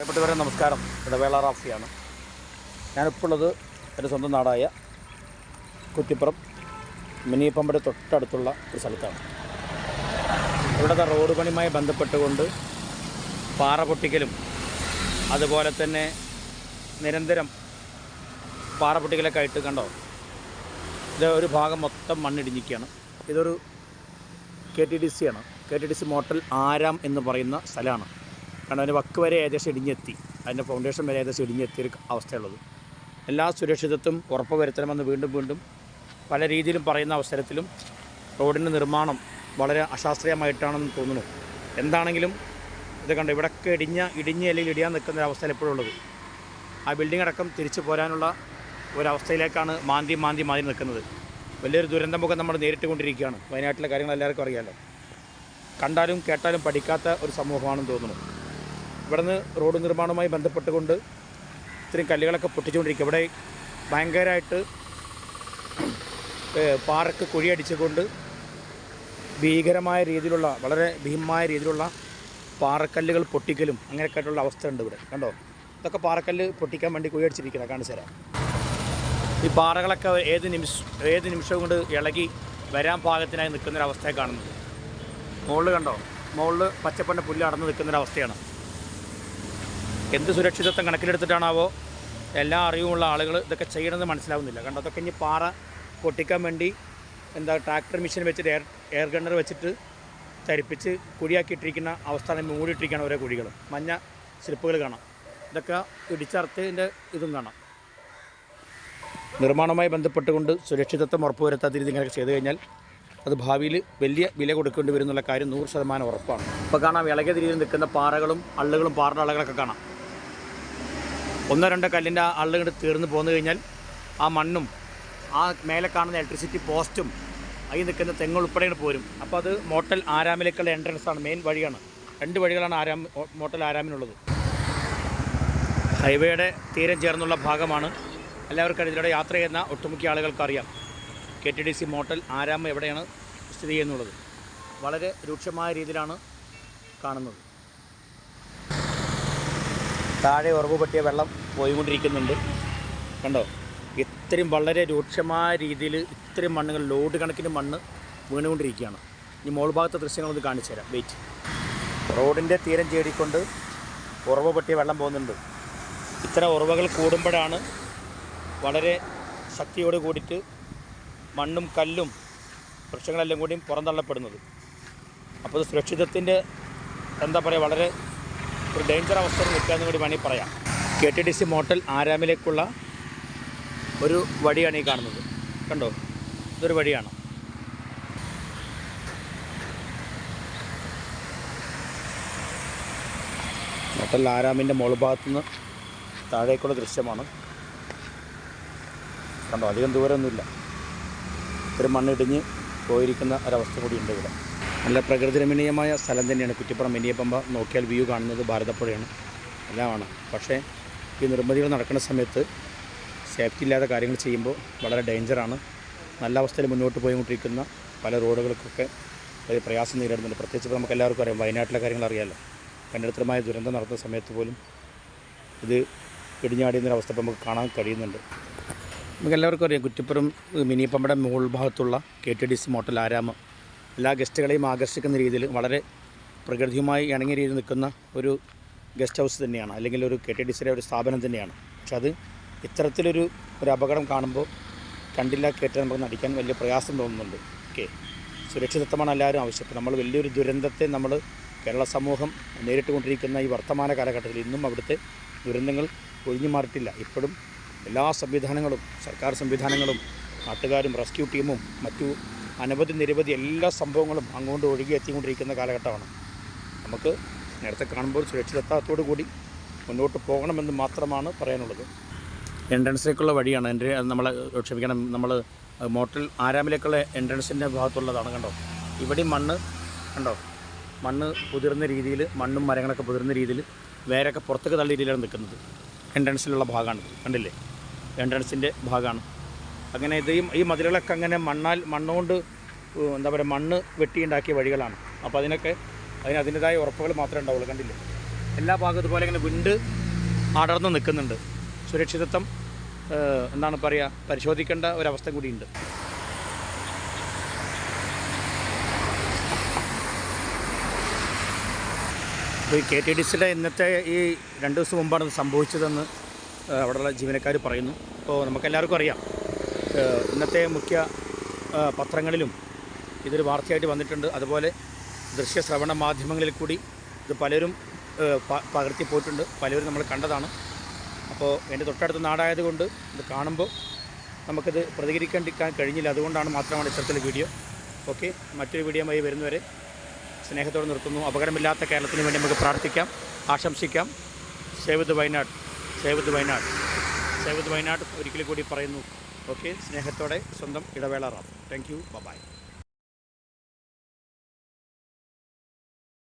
പ്രിയപ്പെട്ടവരെ നമസ്കാരം. ഇടവേള റാഫിയാണ്. ഞാനിപ്പോൾ എന്റെ സ്വന്തം നാടായ കുറ്റിപ്പുറം മിനിപ്പമ്പയുടെ തൊട്ടടുത്തുള്ള ഒരു സ്ഥലത്താണ്. ഇവിടുത്തെ റോഡ് പണിയുമായി ബന്ധപ്പെട്ടുകൊണ്ട് പാറ പൊട്ടിക്കലും അതുപോലെ തന്നെ നിരന്തരം പാറ പൊട്ടിക്കലൊക്കെ ആയിട്ട് കണ്ടോ? ഇത് ഒരു ഭാഗം മൊത്തം മണ്ണിടിഞ്ഞിരിക്കുകയാണ്. ഇതൊരു കെ ടി ഡി സി ആണ്. K T D C motel Aaram എന്ന് പറയുന്ന സ്ഥലമാണ്. കാരണം അതിന്റെ വക്ക് വരെ ഏകദേശം ഇടിഞ്ഞെത്തി. അതിന്റെ ഫൗണ്ടേഷൻ വരെ ഏകദേശം ഇടിഞ്ഞെത്തിയ ഒരു അവസ്ഥയുള്ളത്. എല്ലാ സുരക്ഷിതത്വം ഉറപ്പ് വരുത്തണമെന്ന് വീണ്ടും വീണ്ടും പല രീതിയിലും പറയുന്ന അവസരത്തിലും റോഡിന്റെ നിർമ്മാണം വളരെ അശാസ്ത്രീയമായിട്ടാണെന്ന് തോന്നുന്നു. എന്താണെങ്കിലും ഇത് കണ്ടോ ഇവിടൊക്കെ ഇടിഞ്ഞ ഇടിഞ്ഞ് അല്ലെങ്കിൽ ഇടിയാൻ നിൽക്കുന്ന ഒരു എപ്പോഴുള്ളത് ആ ബിൽഡിംഗ് അടക്കം തിരിച്ചു പോരാനുള്ള ഒരവസ്ഥയിലേക്കാണ് മാന്തി മാന്തി മാറി നിൽക്കുന്നത്. വലിയൊരു ദുരന്തമുഖം നമ്മൾ നേരിട്ട് കൊണ്ടിരിക്കുകയാണ് വയനാട്ടിലെ കാര്യങ്ങൾ എല്ലാവർക്കും അറിയാമല്ലോ കണ്ടാലും കേട്ടാലും പഠിക്കാത്ത ഒരു സമൂഹമാണെന്ന് തോന്നുന്നു. ഇവിടുന്ന് റോഡ് നിർമ്മാണവുമായി ബന്ധപ്പെട്ടുകൊണ്ട് ഇത്രയും കല്ലുകളൊക്കെ പൊട്ടിച്ചുകൊണ്ടിരിക്കുക. ഇവിടെ ഭയങ്കരമായിട്ട് പാറക്ക് കുഴിയടിച്ചുകൊണ്ട് ഭീകരമായ രീതിയിലുള്ള വളരെ ഭീമമായ രീതിയിലുള്ള പാറക്കല്ലുകൾ പൊട്ടിക്കലും അങ്ങനെയൊക്കെ ആയിട്ടുള്ള അവസ്ഥ ഉണ്ട് ഇവിടെ. കണ്ടോ? ഇതൊക്കെ പാറക്കല്ല് പൊട്ടിക്കാൻ വേണ്ടി കുഴിയടിച്ചിരിക്കുന്നത് കാണിച്ചു തരാം. ഈ പാറകളൊക്കെ ഏത് നിമിഷം ഏത് നിമിഷവും കൊണ്ട് ഇളകി വരാൻ പാകത്തിനായി നിൽക്കുന്നൊരവസ്ഥയെ കാണുന്നത് മുകളിൽ കണ്ടോ? മുകളിൽ പച്ചപ്പണ്ണ പുല്ല് അടന്ന് നിൽക്കുന്നൊരവസ്ഥയാണ്. എന്ത് സുരക്ഷിതത്വം കണക്കിലെടുത്തിട്ടാണാവോ എല്ലാ അറിവുമുള്ള ആളുകൾ ഇതൊക്കെ ചെയ്യണമെന്ന് മനസ്സിലാവുന്നില്ല. കണ്ടോ? അതൊക്കെ ഇനി പാറ പൊട്ടിക്കാൻ വേണ്ടി എന്താ ട്രാക്ടർ മെഷീൻ വെച്ചിട്ട് എയർ എയർ ഗണ്ണർ വെച്ചിട്ട് തരിപ്പിച്ച് കുഴിയാക്കിയിട്ടിരിക്കുന്ന അവസ്ഥ മൂടിയിട്ടിരിക്കുകയാണ് ഓരോ കുഴികൾ മഞ്ഞ സ്ലിപ്പുകൾ കാണാം. ഇതൊക്കെ ഇടിച്ചറുത്തതിന്റെ ഇതും കാണാം. നിർമ്മാണവുമായി ബന്ധപ്പെട്ടുകൊണ്ട് സുരക്ഷിതത്വം ഉറപ്പുവരുത്താത്ത രീതി ഇങ്ങനെയൊക്കെ ചെയ്തു കഴിഞ്ഞാൽ അത് ഭാവിയിൽ വലിയ വില കൊടുക്കേണ്ടി വരും എന്നുള്ള കാര്യം നൂറ് ശതമാനം ഉറപ്പാണ്. ഇപ്പോൾ കാണാം ഇളകിയ രീതിയിൽ നിൽക്കുന്ന പാറകളും അള്ളുകളും പാറയുടെ അളകളൊക്കെ കാണാം. ഒന്നോ രണ്ടോ കല്ലിന്റെ ആ തീർന്ന് പോന്നു കഴിഞ്ഞാൽ ആ മണ്ണും ആ മേലെ കാണുന്ന ഇലക്ട്രിസിറ്റി പോസ്റ്റും അതിൽ നിൽക്കുന്ന തെങ്ങ് ഉൾപ്പെടെ പോരും. അപ്പോൾ അത് മോട്ടൽ ആരാമിലേക്കുള്ള എൻട്രൻസ് ആണ് മെയിൻ വഴിയാണ്. രണ്ട് വഴികളാണ് ആരാം മോട്ടൽ ആരാമിനുള്ളത്. ഹൈവേയുടെ തീരം ചേർന്നുള്ള ഭാഗമാണ് എല്ലാവർക്കും ഇതിലൂടെ യാത്ര ചെയ്യുന്ന ഒട്ടുമിക്ക ആളുകൾക്ക് അറിയാം. K T D C motel Aaram എവിടെയാണ് സ്ഥിതി ചെയ്യുന്നുള്ളത്. വളരെ രൂക്ഷമായ രീതിയിലാണ് കാണുന്നത്. താഴെ ഉറവ് പറ്റിയ വെള്ളം പോയിക്കൊണ്ടിരിക്കുന്നുണ്ട്. കണ്ടോ? ഇത്രയും വളരെ രൂക്ഷമായ രീതിയിൽ ഇത്രയും മണ്ണുകൾ ലോഡ് കണക്കിന് മണ്ണ് വീണുകൊണ്ടിരിക്കുകയാണ്. ഈ മോൾ ഭാഗത്തെ ദൃശ്യങ്ങളൊന്ന് കാണിച്ചു തരാം. വെയിറ്റ് റോഡിന്റെ തീരം ചേടിക്കൊണ്ട് ഉറവ് പറ്റിയ വെള്ളം പോകുന്നുണ്ട്. ഇത്തരം ഉറവകൾ കൂടുമ്പോഴാണ് വളരെ ശക്തിയോട് കൂടിയിട്ട് മണ്ണും കല്ലും വൃക്ഷങ്ങളെല്ലാം കൂടിയും പുറന്തള്ളപ്പെടുന്നത്. അപ്പോൾ സുരക്ഷിതത്തിന്റെ എന്താ പറയുക വളരെ ഒരു ഡേഞ്ചർ അവസ്ഥയിൽ നിൽക്കാമെന്ന് കൂടി വേണമെങ്കിൽ പറയാം. K T D C motel ആരാമിലേക്കുള്ള ഒരു വഴിയാണ് ഈ കാണുന്നത്. കണ്ടോ? ഇതൊരു വഴിയാണ്. മോട്ടൽ ആരാമിന്റെ മുകൾ ഭാഗത്തുനിന്ന് താഴേക്കുള്ള ദൃശ്യമാണ്. കണ്ടോ? അധികം ദൂരമൊന്നുമില്ല. ഒരു മണ്ണിടിഞ്ഞ് പോയിരിക്കുന്ന ഒരവസ്ഥ കൂടിയുണ്ട് ഇവിടെ. നല്ല പ്രകൃതി രമണീയമായ സ്ഥലം തന്നെയാണ് കുറ്റിപ്പുറം. മിനിയപ്പമ്പ നോക്കിയാൽ വ്യൂ കാണുന്നത് ഭാരതപ്പുഴയാണ്. എല്ലാമാണ്. പക്ഷേ ഈ നിർമ്മിതികൾ നടക്കുന്ന സമയത്ത് സേഫ്റ്റി ഇല്ലാത്ത കാര്യങ്ങൾ ചെയ്യുമ്പോൾ വളരെ ഡേഞ്ചറാണ് നല്ല അവസ്ഥയിൽ മുന്നോട്ട് പോയിക്കൊണ്ടിരിക്കുന്ന പല റോഡുകൾക്കൊക്കെ വലിയ പ്രയാസം നേരിടുന്നുണ്ട്. പ്രത്യേകിച്ച് നമുക്ക് എല്ലാവർക്കും അറിയാം വയനാട്ടിലെ കാര്യങ്ങൾ അറിയാമല്ലോ കണ്ടിടത്തരമായ ദുരന്തം നടത്തുന്ന സമയത്ത് പോലും ഇത് ഇടിഞ്ഞാടിയുന്നൊരവസ്ഥ ഇപ്പോൾ നമുക്ക് കാണാൻ കഴിയുന്നുണ്ട്. നമുക്ക് എല്ലാവർക്കും അറിയാം കുറ്റിപ്പുറം മിനിപ്പമ്പയുടെ മുകൾ ഭാഗത്തുള്ള K T D C motel Aaram. എല്ലാ ഗസ്റ്റുകളെയും ആകർഷിക്കുന്ന രീതിയിൽ വളരെ പ്രകൃതിയുമായി ഇണങ്ങിയ രീതിയിൽ നിൽക്കുന്ന ഒരു ഗസ്റ്റ് ഹൗസ് തന്നെയാണ്. അല്ലെങ്കിൽ ഒരു കെ ടി ഡി സിയുടെ ഒരു സ്ഥാപനം തന്നെയാണ്. പക്ഷെ അത് ഇത്തരത്തിലൊരു ഒരു അപകടം കാണുമ്പോൾ കണ്ടില്ല കേട്ട് നമുക്ക് നടിക്കാൻ വലിയ പ്രയാസം തോന്നുന്നുണ്ട്. ഓക്കെ. സുരക്ഷിതത്വമാണ് എല്ലാവരും ആവശ്യം നമ്മൾ വലിയൊരു ദുരന്തത്തെ നമ്മൾ കേരള സമൂഹം നേരിട്ട് കൊണ്ടിരിക്കുന്ന ഈ വർത്തമാന കാലഘട്ടത്തിൽ ഇന്നും അവിടുത്തെ ദുരന്തങ്ങൾ ഒഴിഞ്ഞു മാറിയിട്ടില്ല. ഇപ്പോഴും എല്ലാ സംവിധാനങ്ങളും സർക്കാർ സംവിധാനങ്ങളും നാട്ടുകാരും റെസ്ക്യൂ ടീമും മറ്റു അനവധി നിരവധി എല്ലാ സംഭവങ്ങളും അങ്ങോട്ട് ഒഴുകി എത്തിക്കൊണ്ടിരിക്കുന്ന കാലഘട്ടമാണ്. നമുക്ക് നേരത്തെ കാണുമ്പോൾ സുരക്ഷിതത്വത്തോടു കൂടി മുന്നോട്ട് പോകണമെന്ന് മാത്രമാണ് പറയാനുള്ളത്. എൻട്രൻസിലേക്കുള്ള വഴിയാണ്. എന്റെ നമ്മൾ ക്ഷമിക്കണം നമ്മൾ മോട്ടൽ ആരാമിലേക്കുള്ള എൻട്രൻസിന്റെ ഭാഗത്തുള്ളതാണ് കണ്ടോ? ഇവിടെ മണ്ണ് കണ്ടോ? മണ്ണ് കുതിർന്ന രീതിയിൽ മണ്ണും മരങ്ങളൊക്കെ കുതിർന്ന രീതിയിൽ വേരൊക്കെ പുറത്തേക്ക് തള്ളിയ രീതിയിലാണ് നിൽക്കുന്നത്. എൻട്രൻസിലുള്ള ഭാഗമാണ്. കണ്ടില്ലേ? എൻട്രൻസിന്റെ ഭാഗമാണ്. അങ്ങനെ ഇത് ഈ- മതിലുകളൊക്കെ അങ്ങനെ മണ്ണാൽ മണ്ണുകൊണ്ട് എന്താ പറയുക മണ്ണ് വെട്ടിയുണ്ടാക്കിയ വഴികളാണ്. അപ്പോൾ അതിനൊക്കെ അതിന് അതിന്റെതായ ഉറപ്പുകൾ മാത്രമേ ഉണ്ടാവുള്ളൂ കണ്ടില്ലേ? എല്ലാ ഭാഗവും ഇതുപോലെ ഇങ്ങനെ വിണ്ട് അടർന്ന് നിൽക്കുന്നുണ്ട്. സുരക്ഷിതത്വം എന്താണ് പറയുക പരിശോധിക്കേണ്ട ഒരവസ്ഥ കൂടിയുണ്ട്. ഈ കെ ടി ഡി സിയുടെ ഇന്നത്തെ ഈ രണ്ട് ദിവസം മുമ്പാണ് ഇത് സംഭവിച്ചതെന്ന് അവിടെയുള്ള ജീവനക്കാർ പറയുന്നു. അപ്പോൾ നമുക്കെല്ലാവർക്കും അറിയാം. ഇന്നത്തെ മുഖ്യ പത്രങ്ങളിലും ഇതൊരു വാർത്തയായിട്ട് വന്നിട്ടുണ്ട്. അതുപോലെ ദൃശ്യ ശ്രവണ മാധ്യമങ്ങളിൽ കൂടി ഇത് പലരും പകർത്തിപ്പോയിട്ടുണ്ട് പകർത്തി പോയിട്ടുണ്ട്. പലരും നമ്മൾ കണ്ടതാണ്. അപ്പോൾ എന്റെ തൊട്ടടുത്ത നാടായതുകൊണ്ട് ഇത് കാണുമ്പോൾ നമുക്കിത് പ്രതികരിക്കാണ്ടിരിക്കാൻ കഴിഞ്ഞില്ല. അതുകൊണ്ടാണ് മാത്രമാണ് ഇത്തരത്തിൽ വീഡിയോ. ഓക്കെ മറ്റൊരു വീഡിയോയുമായി വരുന്നവരെ സ്നേഹത്തോടെ നിർത്തുന്നു. അപകടമില്ലാത്ത കേരളത്തിന് വേണ്ടി നമുക്ക് പ്രാർത്ഥിക്കാം ആശംസിക്കാം. Save the Wayanad save the Wayanad. Save the Wayanad ഒരിക്കലും കൂടി പറയുന്നു. ഓക്കെ സ്നേഹത്തോടെ സ്വന്തം ഇടവേള റാം. Thank you by